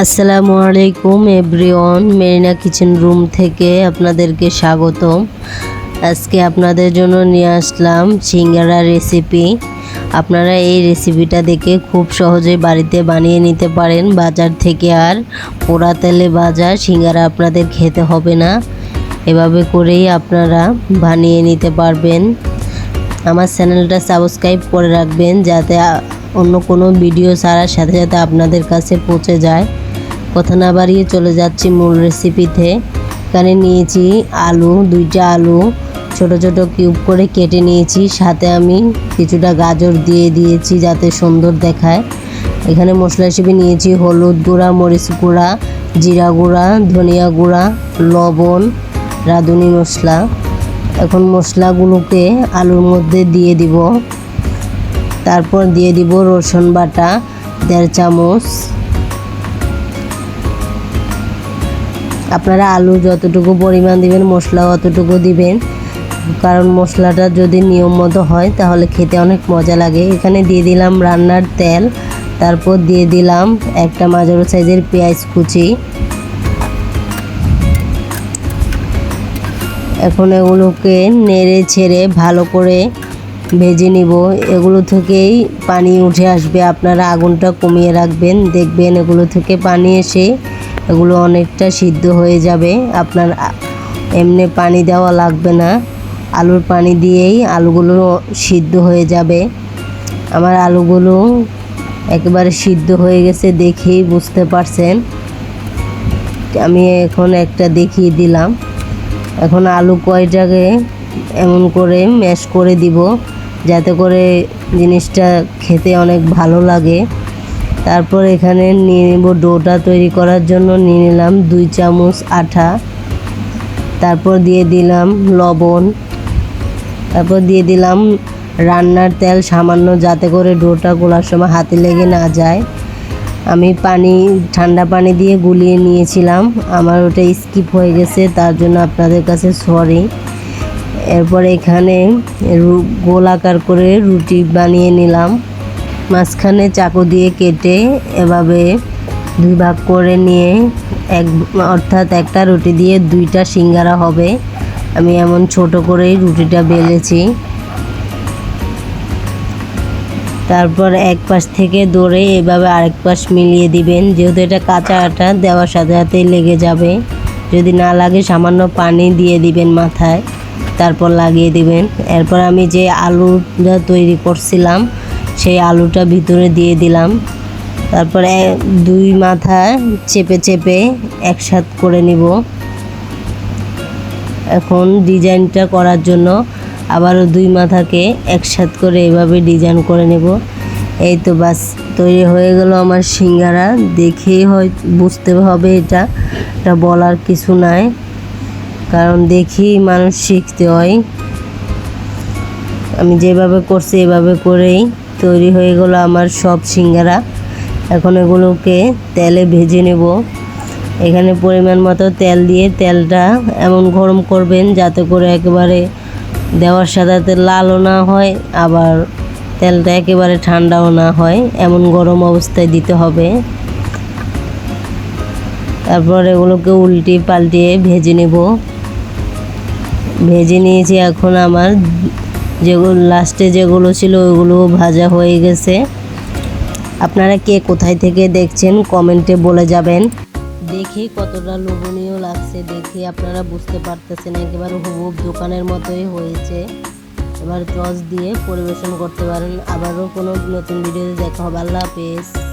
আসসালামু আলাইকুম everyone Marina kitchen room থেকে আপনাদেরকে স্বাগতম। আজকে আপনাদের জন্য নিয়ে আসলাম সিঙ্গারা রেসিপি আপনারা এই রেসিপিটা দেখে খুব সহজে বাড়িতে বানিয়ে নিতে পারেন। বাজার থেকে আর পোড়া তেলে ভাজা সিঙ্গারা আপনাদের খেতে হবে না। এভাবে করেই আপনারা বানিয়ে নিতে পারবেন। আমার চ্যানেলটা সাবস্ক্রাইব করে রাখবেন যাতে অন্য কোনো ভিডিও ছাড়ার সাথে সাথে আপনাদের কাছে পৌঁছে যায়। কথা না বাড়িয়ে চলে যাচ্ছি মূল রেসিপিতে এখানে নিয়েছি আলু, দুইটা আলু, ছোট ছোট কিউব করে কেটে নিয়েছি। সাথে আমি কিছুটা গাজর দিয়ে দিয়েছি যাতে সুন্দর দেখায়। এখানে মশলা হিসেবে নিয়েছি হলুদ গুঁড়া, মরিচ গুঁড়া, জিরা গুঁড়া, ধনিয়া গুঁড়া, লবণ, রাঁধুনি মশলা। এখন মশলাগুলোকে আলুর মধ্যে দিয়ে দিব। তারপর দিয়ে দিব রসুন বাটা, দেড় চামচ। আপনারা আলু যতটুকু পরিমাণ দিবেন মশলা অতটুকু দিবেন। কারণ মশলাটা যদি নিয়ম মতো হয়, তাহলে খেতে অনেক মজা লাগে। এখানে দিয়ে দিলাম রান্নার তেল, তারপর দিয়ে দিলাম একটা মাঝারো সাইজের পেঁয়াজ কুচি। এখন এগুলোকে নেড়ে ছেড়ে ভালো করে ভেজে নিব। এগুলো থেকেই পানি উঠে আসবে। আপনারা আগুনটা কমিয়ে রাখবেন, দেখবেন এগুলো থেকে পানি এসে এগুলো অনেকটা সিদ্ধ হয়ে যাবে। আপনার এমনি পানি দেওয়া লাগবে না। আলুর পানি দিয়েই আলুগুলো সিদ্ধ হয়ে যাবে। আমার আলুগুলো একেবারে সিদ্ধ হয়ে গেছে দেখেই বুঝতে পারছেন। আমি এখন একটা দেখিয়ে দিলাম। এখন আলু কয়টাকে এমন করে ম্যাশ করে দিব, যাতে করে জিনিসটা খেতে অনেক ভালো লাগে। তারপর এখানে নিয়ে নেব ডোটা তৈরি করার জন্য নিয়ে নিলাম দুই চামচ আঠা। তারপর দিয়ে দিলাম লবণ। তারপর দিয়ে দিলাম রান্নার তেল সামান্য যাতে করে ডোটা গোলার সময় হাতে লেগে না যায়। আমি পানি, ঠান্ডা পানি দিয়ে গুলিয়ে নিয়েছিলাম। আমার ওটা স্কিপ হয়ে গেছে, তার জন্য আপনাদের কাছে সরি। এরপর এখানে গোলাকার করে রুটি বানিয়ে নিলাম। মাঝখানে চাকু দিয়ে কেটে এভাবে দুই ভাগ করে নিয়ে এক, অর্থাৎ একটা রুটি দিয়ে দুইটা সিঙ্গারা হবে। আমি এমন ছোট করেই রুটিটা বেলেছি। তারপর এক পাশ থেকে দৌড়ে এভাবে আরেক পাশ মিলিয়ে দিবেন। যেহেতু এটা কাঁচা আটা, দেওয়ার সাথে সাথেই লেগে যাবে। যদি না লাগে সামান্য পানি দিয়ে দিবেন মাথায়, তারপর লাগিয়ে দিবেন। এরপর আমি যে আলুটা তৈরি করছিলাম সেই আলুটা ভিতরে দিয়ে দিলাম। তারপরে দুই মাথা চেপে চেপে একসাথ করে নিব। এখন ডিজাইনটা করার জন্য আবারও দুই মাথাকে একসাথ করে এভাবে ডিজাইন করে নেব। এই তো বাস, তৈরি হয়ে গেল আমার সিঙ্গারা। দেখেই হয়, বুঝতে হবে এটা। এটা বলার কিছু নাই, কারণ দেখেই মানুষ শিখতে হয়। আমি যেভাবে করছি এভাবে করেই তৈরি হয়ে গেল আমার সব সিঙ্গারা। এখন এগুলোকে তেলে ভেজে নেব। এখানে পরিমাণ মতো তেল দিয়ে তেলটা এমন গরম করবেন যাতে করে একেবারে দেওয়ার সাথে লালও না হয়, আবার তেলটা একেবারে ঠান্ডাও না হয়, এমন গরম অবস্থায় দিতে হবে। তারপর এগুলোকে উল্টে পাল্টিয়ে ভেজে নেব। ভেজে নিয়েছি এখন আমার যেগুলো লাস্টে যেগুলো ছিল ওগুলো ভাজা হয়ে গেছে। আপনারা কে কোথায় থেকে দেখছেন, কমেন্টে বলে যাবেন। দেখি কতটা লোভনীয় লাগছে, দেখি আপনারা বুঝতে পারতেছেন, একেবারে হুবুব দোকানের মতোই হয়েছে। এবার টস দিয়ে পরিবেশন করতে পারেন। আবারও কোনো নতুন ভিডিওতে দেখা হবে। আল্লাহ হাফেজ।